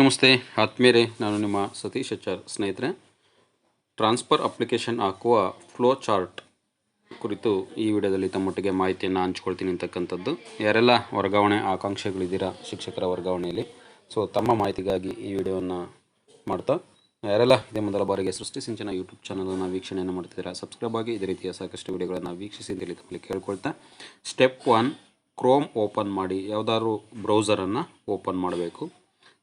ನಮಸ್ತೆ. ಆತ್ಮೀಯರೇ, ನಾನು ನಿಮ್ಮ ಸತೀಶ್ ಎಚ್ ಸ್ನೇಹಿತರೆ. ಟ್ರಾನ್ಸ್ಫರ್ ಅಪ್ಲಿಕೇಶನ್ ಹಾಕುವ ಫ್ಲೋ ಚಾರ್ಟ್ ಕುರಿತು ಈ ವಿಡಿಯೋದಲ್ಲಿ ತಮ್ಮೊಟ್ಟಿಗೆ ಮಾಹಿತಿಯನ್ನು ಹಂಚ್ಕೊಳ್ತೀನಿ ಅಂತಕ್ಕಂಥದ್ದು. ಯಾರೆಲ್ಲ ವರ್ಗಾವಣೆ ಆಕಾಂಕ್ಷೆಗಳಿದ್ದೀರಾ ಶಿಕ್ಷಕರ ವರ್ಗಾವಣೆಯಲ್ಲಿ, ಸೊ ತಮ್ಮ ಮಾಹಿತಿಗಾಗಿ ಈ ವಿಡಿಯೋವನ್ನು ಮಾಡ್ತಾ. ಯಾರೆಲ್ಲ ಇದೇ ಮೊದಲ ಬಾರಿಗೆ ಸೃಷ್ಟಿ ಸಿಂಚನ ಯೂಟ್ಯೂಬ್ ಚಾನಲನ್ನು ವೀಕ್ಷಣೆಯನ್ನು ಮಾಡ್ತಿದ್ದೀರಾ, ಸಬ್ಸ್ಕ್ರೈಬ್ ಆಗಿ ಇದೇ ರೀತಿಯ ಸಾಕಷ್ಟು ವಿಡಿಯೋಗಳನ್ನು ವೀಕ್ಷಿಸಿ ಅಂತೇಳಿ ತಮ್ಮಲ್ಲಿ ಕೇಳ್ಕೊಳ್ತಾ. ಸ್ಟೆಪ್ ಒನ್, ಕ್ರೋಮ್ ಓಪನ್ ಮಾಡಿ, ಯಾವುದಾದ್ರು ಬ್ರೌಸರನ್ನು ಓಪನ್ ಮಾಡಬೇಕು.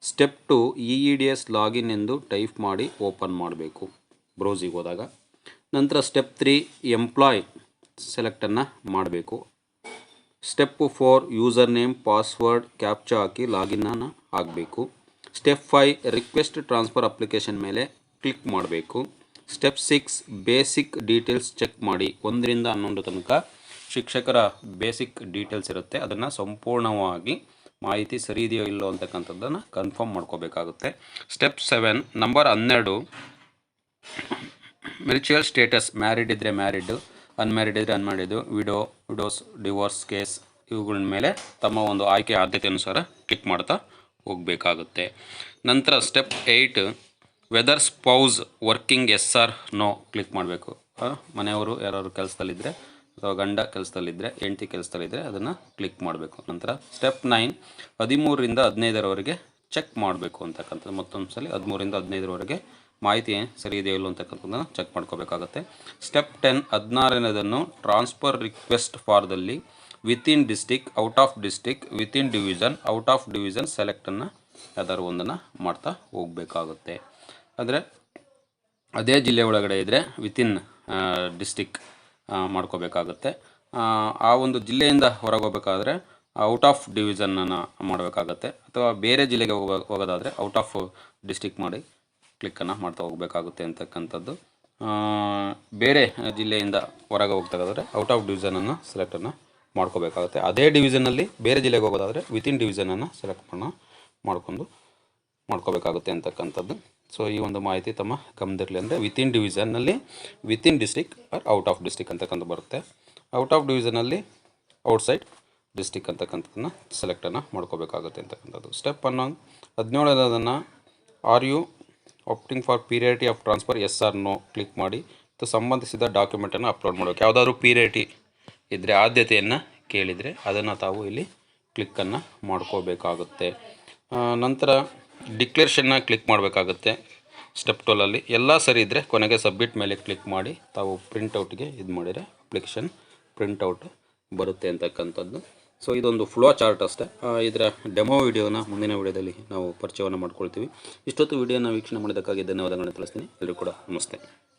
Step two E E D S login ಎಂದು ಟೈಪ್ ಮಾಡಿ ಓಪನ್ ಮಾಡಬೇಕು. ಬ್ರೌಸಿಗೆ ಹೋದಾಗ. ನಂತರ ಸ್ಟೆಪ್ ತ್ರೀ ಎಂಪ್ಲಾಯ್ ಸೆಲೆಕ್ಟನ್ನು ಮಾಡಬೇಕು. Step four user name, password, captcha ಹಾಕಿ ಲಾಗಿನ್ನನ್ನು ಆಗಬೇಕು step five request transfer application ಮೇಲೆ ಕ್ಲಿಕ್ ಮಾಡಬೇಕು. Step six basic details check ಮಾಡಿ. ಒಂದರಿಂದ ಹನ್ನೊಂದು ತನಕ ಶಿಕ್ಷಕರ ಬೇಸಿಕ್ ಡೀಟೇಲ್ಸ್ ಇರುತ್ತೆ. ಅದನ್ನು ಸಂಪೂರ್ಣವಾಗಿ ಮಾಹಿತಿ ಸರಿ ಇದೆಯೋ ಇಲ್ಲೋ ಅಂತಕ್ಕಂಥದ್ದನ್ನು ಕನ್ಫರ್ಮ್ ಮಾಡ್ಕೋಬೇಕಾಗುತ್ತೆ. ಸ್ಟೆಪ್ ಸೆವೆನ್ ನಂಬರ್ ಹನ್ನೆರಡು. ಮ್ಯೂಚುವಲ್ ಸ್ಟೇಟಸ್ ಮ್ಯಾರಿಡ್ ಇದ್ದರೆ ಮ್ಯಾರಿಡ್ ಅನ್ಮ್ಯಾರಿಡ್ ಇದ್ದರೆ unmarried widow widows divorce case ಇವುಗಳ ಮೇಲೆ ತಮ್ಮ ಒಂದು ಆಯ್ಕೆ ಆದ್ಯತೆ ಅನುಸಾರ ಕ್ಲಿಕ್ ಮಾಡ್ತಾ ಹೋಗಬೇಕಾಗುತ್ತೆ. ನಂತರ step eight whether spouse working yes or no click ಮಾಡಬೇಕು. ಮನೆಯವರು ಯಾರಾದ್ರು ಕೆಲಸದಲ್ಲಿದ್ದರೆ ಅಥವಾ ಗಂಡ ಕೆಲಸದಲ್ಲಿದ್ದರೆ ಹೆಂಡತಿ ಕೆಲಸದಲ್ಲಿದ್ದರೆ ಅದನ್ನು ಕ್ಲಿಕ್ ಮಾಡಬೇಕು. ನಂತರ ಸ್ಟೆಪ್ ನೈನ್ ಹದಿಮೂರರಿಂದ ಹದಿನೈದರವರೆಗೆ ಚೆಕ್ ಮಾಡಬೇಕು ಅಂತಕ್ಕಂಥದ್ದು. ಮತ್ತೊಂದು ಸಲ ಹದಿಮೂರಿಂದ ಹದಿನೈದರವರೆಗೆ ಮಾಹಿತಿ ಸರಿ ಇದೆಯೋ ಇಲ್ಲೋ ಅಂತಕ್ಕಂಥದ್ದನ್ನು ಚೆಕ್ ಮಾಡ್ಕೋಬೇಕಾಗುತ್ತೆ. ಸ್ಟೆಪ್ ಟೆನ್ ಹದಿನಾರನೇದನ್ನು transfer request ಫಾರ್ದಲ್ಲಿ within district out of district within division out of division ಸೆಲೆಕ್ಟನ್ನು ಯಾವ್ದಾದ್ರು ಒಂದನ್ನು ಮಾಡ್ತಾ ಹೋಗಬೇಕಾಗುತ್ತೆ. ಅಂದರೆ ಅದೇ ಜಿಲ್ಲೆ ಒಳಗಡೆ ಇದ್ದರೆ ವಿತಿನ್ ಡಿಸ್ಟಿಕ್ ಮಾಡ್ಕೋಬೇಕಾಗುತ್ತೆ. ಆ, ಒಂದು ಜಿಲ್ಲೆಯಿಂದ ಹೊರಗೆ ಹೋಗಬೇಕಾದ್ರೆ ಔಟ್ ಆಫ್ ಡಿವಿಷನನ್ನು ಮಾಡಬೇಕಾಗತ್ತೆ. ಅಥವಾ ಬೇರೆ ಜಿಲ್ಲೆಗೆ ಹೋಗ ಹೋಗೋದಾದರೆ ಔಟ್ ಆಫ್ ಡಿಸ್ಟಿಕ್ ಮಾಡಿ ಕ್ಲಿಕ್ಕನ್ನು ಮಾಡ್ತಾ ಹೋಗಬೇಕಾಗುತ್ತೆ ಅಂತಕ್ಕಂಥದ್ದು. ಬೇರೆ ಜಿಲ್ಲೆಯಿಂದ ಹೊರಗೆ ಹೋಗ್ತಕ್ಕಂಥದ್ರೆ ಔಟ್ ಆಫ್ ಡಿವಿಷನನ್ನು ಸೆಲೆಕ್ಟನ್ನು ಮಾಡ್ಕೋಬೇಕಾಗುತ್ತೆ. ಅದೇ ಡಿವಿಷನಲ್ಲಿ ಬೇರೆ ಜಿಲ್ಲೆಗೆ ಹೋಗೋದಾದರೆ ವಿತಿನ್ ಡಿವಿಷನನ್ನು ಸೆಲೆಕ್ಟ್ ಮಾಡ ಮಾಡ್ಕೊಂಡು ಮಾಡ್ಕೋಬೇಕಾಗುತ್ತೆ ಅಂತಕ್ಕಂಥದ್ದು. ಸೊ ಈ ಒಂದು ಮಾಹಿತಿ ತಮ್ಮ ಗಮನದಲ್ಲಿರಲಿ ಅಂದರೆ within ಡಿವಿಷನ್ನಲ್ಲಿ within district or out of district ಅಂತಕ್ಕಂಥ ಬರುತ್ತೆ. ಔಟ್ ಆಫ್ ಡಿವಿಷನಲ್ಲಿ ಔಟ್ಸೈಡ್ ಡಿಸ್ಟಿಕ್ ಅಂತಕ್ಕಂಥದ್ದನ್ನು ಸೆಲೆಕ್ಟನ್ನು ಮಾಡ್ಕೋಬೇಕಾಗುತ್ತೆ ಅಂತಕ್ಕಂಥದ್ದು ಸ್ಟೆಪ್ ಹನ್ನೊಂದು ಹದಿನೇಳನೇದನ್ನು are you opting for priority of transfer yes or no click ಮಾಡಿ. ಮತ್ತು ಸಂಬಂಧಿಸಿದ ಡಾಕ್ಯುಮೆಂಟನ್ನು ಅಪ್ಲೋಡ್ ಮಾಡಬೇಕು. ಯಾವುದಾದ್ರು ಪೀರಿಯಾರಿಟಿ ಇದ್ದರೆ ಆದ್ಯತೆಯನ್ನು ಕೇಳಿದರೆ ಅದನ್ನು ತಾವು ಇಲ್ಲಿ ಕ್ಲಿಕ್ಕನ್ನು ಮಾಡ್ಕೋಬೇಕಾಗುತ್ತೆ. ನಂತರ ಡಿಕ್ಲೇಷನ್ನ ಕ್ಲಿಕ್ ಮಾಡಬೇಕಾಗುತ್ತೆ. ಸ್ಟೆಪ್ ಟೋಲಲ್ಲಿ ಎಲ್ಲ ಸರಿ ಇದ್ದರೆ ಕೊನೆಗೆ ಸಬ್ಮಿಟ್ ಮೇಲೆ ಕ್ಲಿಕ್ ಮಾಡಿ. ತಾವು ಪ್ರಿಂಟೌಟ್ಗೆ ಇದು ಮಾಡಿದರೆ ಅಪ್ಲಿಕೇಶನ್ ಪ್ರಿಂಟೌಟ್ ಬರುತ್ತೆ ಅಂತಕ್ಕಂಥದ್ದು. ಸೊ ಇದೊಂದು ಫ್ಲೋ ಚಾರ್ಟ್ ಅಷ್ಟೇ. ಇದರ ಡೆಮೋ ವಿಡಿಯೋನ ಮುಂದಿನ ವಿಡಿಯೋದಲ್ಲಿ ನಾವು ಪರಿಚಯವನ್ನು ಮಾಡ್ಕೊಳ್ತೀವಿ. ಇಷ್ಟೊತ್ತು ವಿಡಿಯೋನ ವೀಕ್ಷಣೆ ಮಾಡೋದಕ್ಕಾಗಿ ಧನ್ಯವಾದಗಳನ್ನು ತಿಳಿಸ್ತೀನಿ. ಎಲ್ಲರೂ ಕೂಡ ನಮಸ್ತೆ.